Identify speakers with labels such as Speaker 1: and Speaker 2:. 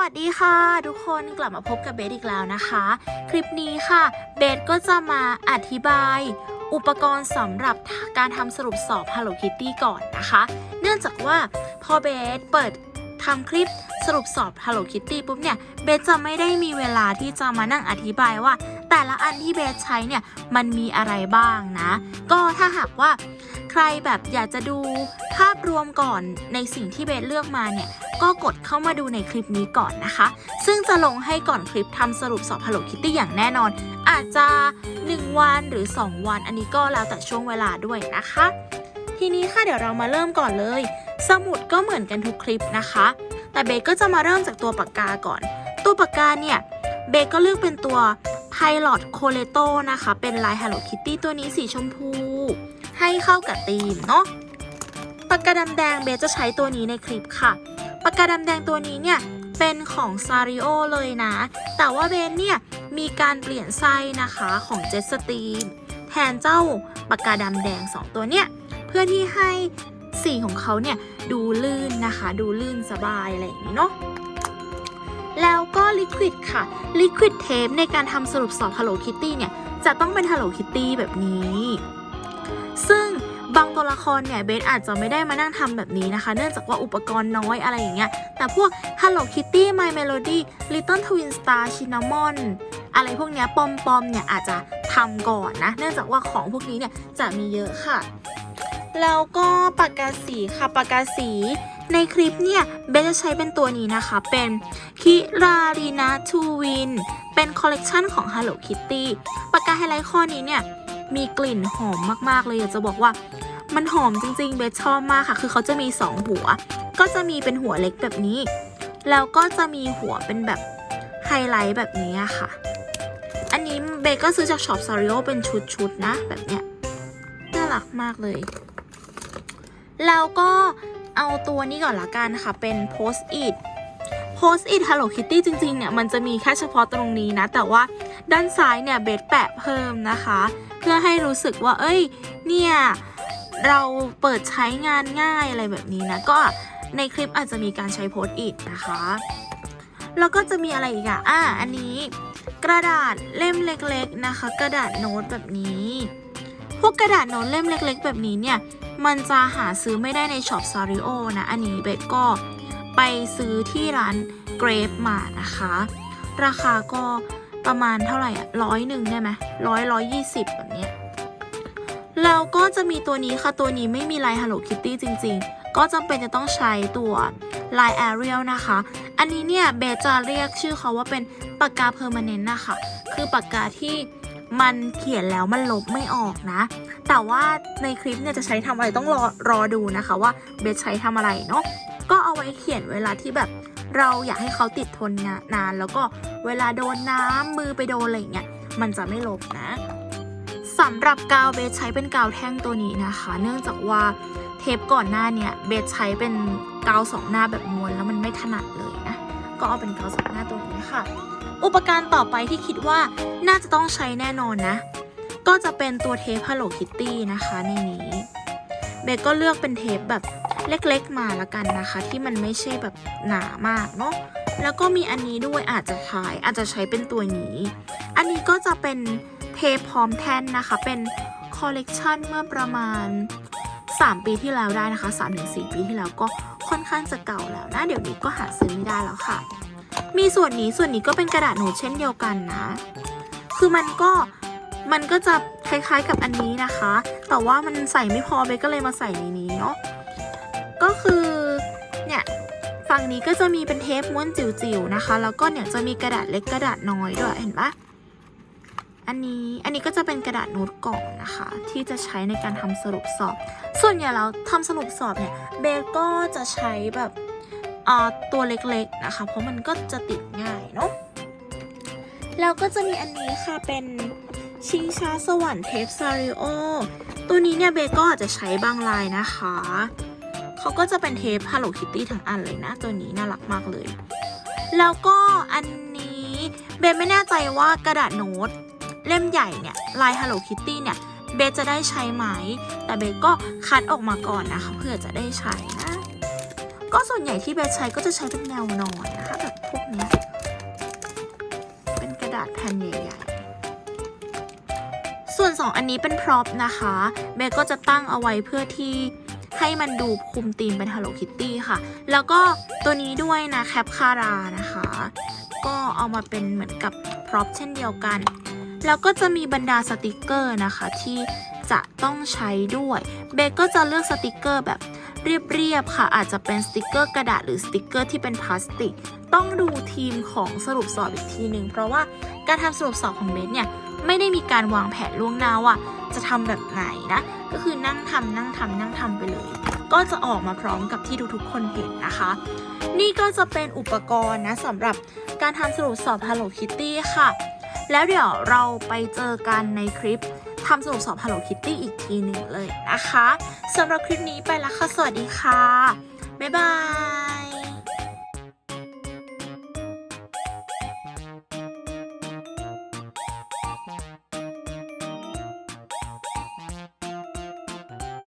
Speaker 1: วัสดีค่ะ ทุกคนกลับมาพบกับเบสอีกแล้วนะคะ คลิปนี้ค่ะ เบสก็จะมาอธิบาย อุปกรณ์สำหรับการทำสรุปสอบ Hello Kitty ก่อนนะคะ เนื่องจากว่าพอเบสเปิดทำคลิปสรุปสอบ Hello Kitty ปุ๊บเนี่ย เบสจะไม่ได้มีเวลาที่จะมานั่งอธิบายว่า แต่ละอันที่เบสใช้เนี่ยมันมีอะไรบ้างนะ ก็ถ้าหากว่าใครแบบอยากจะดูภาพรวมก่อนในสิ่งที่เบสเลือกมาเนี่ยก็กดเข้ามาดูในคลิปนี้ก่อนนะคะ ซึ่งจะลงให้ก่อนคลิปทำสรุปสอบ Hello Kitty อย่างแน่นอน อาจจะ 1 วันหรือ 2 วัน อันนี้ก็แล้วแต่ช่วงเวลาด้วยนะคะ ทีนี้ค่ะเดี๋ยวเรามาเริ่มก่อนเลย สมุดก็เหมือนกันทุกคลิปนะคะ แต่เบสก็จะมาเริ่มจากตัวปากกาก่อน ตัวปากกาเนี่ยเบสก็เลือกเป็นตัว Pilot c o l e t o นะคะ เป็นลาย Hello Kitty ตัวนี้สีชมพู ให้เข้ากับธีมเนาะปากกาดำแดงเบสจะใช้ตัวนี้ในคลิปค่ะปากกาดำแดงตัวนี้เนี่ยเป็นของซาริโอเลยนะ แต่ว่าเบนเนี่ยมีการเปลี่ยนไส้นะคะของเจสตีมแทนเจ้าปากกาดำแดง 2 ตัวเนี่ยเพื่อที่ให้สีของเขาเนี่ยดูลื่นนะคะ ดูลื่นสบายอะไรอย่างนี้เนาะ ลิควิดค่ะลิควิดเทปในการทำสรุปสอบ Hello Kitty เนี่ย จะต้องเป็น Hello Kitty แบบนี้ ซึ่งบางตัวละครเนี่ยเบสอาจจะไม่ได้มานั่งทำแบบนี้นะคะ เนื่องจากว่าอุปกรณ์น้อยอะไรอย่างเงี้ย แต่พวก Hello Kitty My Melody Little Twin Star Cinnamon อะไรพวกเนี้ยปอมปอมๆเนี่ยอาจจะทำก่อนนะ เนื่องจากว่าของพวกนี้เนี่ยจะมีเยอะค่ะ แล้วก็ปากกาสีค่ะปากกาสีในคลิปเนี่ยเบสจะใช้เป็นตัวนี้นะคะ เป็นคิรารีนาทูวิน เป็นคอลเลกชันของ Hello Kitty ปากกาไฮไลท์ข้อนี้เนี่ยมีกลิ่นหอมมากๆเลยอยากจะบอกว่า มันหอมจริงๆ เบสชอบมากค่ะ คือเขาจะมี 2 หัว ก็จะมีเป็นหัวเล็กแบบนี้ แล้วก็จะมีหัวเป็นแบบไฮไลท์แบบนี้ค่ะ อันนี้เบสก็ซื้อจากช็อปซาริโอเป็นชุดๆนะแบบเนี้ยน่ารักมากเลย แล้วก็เอาตัวนี้ก่อนละกันค่ะ เป็น post it post it Hello Kitty จริงๆ เนี่ย มันจะมีแค่เฉพาะตรงนี้นะ แต่ว่าด้านซ้ายเนี่ย เบสแปะเพิ่มนะคะ เพื่อให้รู้สึกว่า เอ้ย เนี่ย เราเปิดใช้งานง่ายอะไรแบบนี้นะ ก็ในคลิปอาจจะมีการใช้โพสต์อิทนะคะ แล้วก็จะมีอะไรอีกอะอะ อันนี้กระดาษเล่มเล็กๆนะคะ กระดาษโน้ตแบบนี้ พวกกระดาษโน้ตเล่มเล็ก ๆ แบบนี้เนี่ย มันจะหาซื้อไม่ได้ในช็อปซาริโอนะ อันนี้เบสก็ไปซื้อที่ร้านเกรฟมานะคะ ราคาก็ประมาณเท่าไหร่อะร้อยหนึ่งได้ไหมร้อยร้อยยี่สิบแบบเนี้ยแล้วก็จะมีตัวนี้ค่ะตัวนี้ไม่มีลาย Hello Kitty จริง ๆ ก็จำเป็นจะต้องใช้ตัวลาย Arial นะคะ อันนี้เนี่ยเบจะเรียกชื่อเขาว่าเป็นปากกาเพอร์มานเนนต์นะคะ คือปากกาที่มันเขียนแล้วมันลบไม่ออกนะ แต่ว่าในคลิปเนี่ยจะใช้ทำอะไรต้องรอรอดูนะคะว่าเบสใช้ทำอะไรเนาะก็เอาไว้เขียนเวลาที่แบบเราอยากให้เขาติดทนนาน แล้วก็เวลาโดนน้ำมือไปโดนอะไรเงี้ยมันจะไม่ลบนะสำหรับกาวเบสใช้เป็นกาวแท่งตัวนี้นะคะ เนื่องจากว่าเทปก่อนหน้าเนี่ยเบสใช้เป็นกาวสองหน้าแบบม้วนแล้วมันไม่ถนัดเลยนะ ก็เอาเป็นกาวสองหน้าตัวนี้ค่ะ อุปกรณ์ต่อไปที่คิดว่าน่าจะต้องใช้แน่นอนนะ ก็จะเป็นตัวเทป Hello Kitty นะคะในนี้ เบสก็เลือกเป็นเทปแบบเล็กๆมาละกันนะคะ ที่มันไม่ใช่แบบหนามากเนาะแล้วก็มีอันนี้ด้วยอาจจะขายอาจจะใช้เป็นตัวนี้ อันนี้ก็จะเป็นเทปพร้อมแท่นนะคะ เป็นคอลเลกชันเมื่อประมาณ 3 ปีที่แล้วได้นะคะ3-4 ปีที่แล้วก็ค่อนข้างจะเก่าแล้วนะเดี๋ยวนี้ก็หาซื้อไม่ได้แล้วค่ะ มีส่วนนี้ส่วนนี้ก็เป็นกระดาษโน้ตเช่นเดียวกันนะ คือมันก็ มันก็จะคล้ายๆกับอันนี้นะคะ แต่ว่ามันใส่ไม่พอเบก็เลยมาใส่ในนี้เนาะก็คือเนี่ยฝั่งนี้ก็จะมีเป็นเทปม้วนจิ๋วๆนะคะ แล้วก็เนี่ยจะมีกระดาษเล็กกระดาษน้อยด้วยเห็นปะอันนี้อันนี้ก็จะเป็นกระดาษโน้ตกล่องนะคะ ที่จะใช้ในการทำสรุปสอบ ส่วนใหญ่แล้วทำสรุปสอบเนี่ยเบก็จะใช้แบบอ่าตัวเล็กๆนะคะ เพราะมันก็จะติดง่ายเนาะแล้วก็จะมีอันนี้ค่ะเป็น ชิงช้าสวรรค์เทปซาริโอ ตัวนี้เนี่ยเบก็อาจจะใช้บางลายนะคะ เขาก็จะเป็นเทป Hello Kitty ทั้งอันเลยนะ ตัวนี้น่ารักมากเลย แล้วก็อันนี้เบไม่แน่ใจว่ากระดาษโน้ต เล่มใหญ่เนี่ย ลาย Hello Kitty เนี่ย เบจะได้ใช้ไหม แต่เบก็คัดออกมาก่อนนะคะเพื่อจะได้ใช้นะ ก็ส่วนใหญ่ที่เบใช้ก็จะใช้เป็นแนวนอนนะคะแบบพวกเนี้ย วน2อันนี้เป็นพร็อพนะคะเบก็จะตั้งเอาไว้เพื่อที่ให้มันดูคุมธีมเป็น Hello Kitty ค่ะ แล้วก็ตัวนี้ด้วยนะแคปคารานะคะ ก็เอามาเป็นเหมือนกับพร็อพเช่นเดียวกัน แล้วก็จะมีบรรดาสติกเกอร์นะคะที่จะต้องใช้ด้วย เบก็จะเลือกสติกเกอร์แบบเรียบๆค่ะ อาจจะเป็นสติกเกอร์กระดาษหรือสติกเกอร์ที่เป็นพลาสติก ต้องดูทีมของสรุปสอบอีกทีหนึ่งเพราะว่าการทำสรุปสอบของเบสเนี่ยไม่ได้มีการวางแผนล่วงหน้าว่าจะทำแบบไหนนะ ก็คือนั่งทำนั่งทำนั่งทำไปเลย ก็จะออกมาพร้อมกับที่ทุกๆคนเห็นนะคะ นี่ก็จะเป็นอุปกรณ์นะสำหรับการทำสรุปสอบ Hello Kitty ค่ะ แล้วเดี๋ยวเราไปเจอกันในคลิปทำสนุกสอบ Hello Kitty อีกทีหนึ่งเลยนะคะสำหรับคลิปนี้ไปแล้วค่ะ สวัสดีค่ะ บ๊ายบาย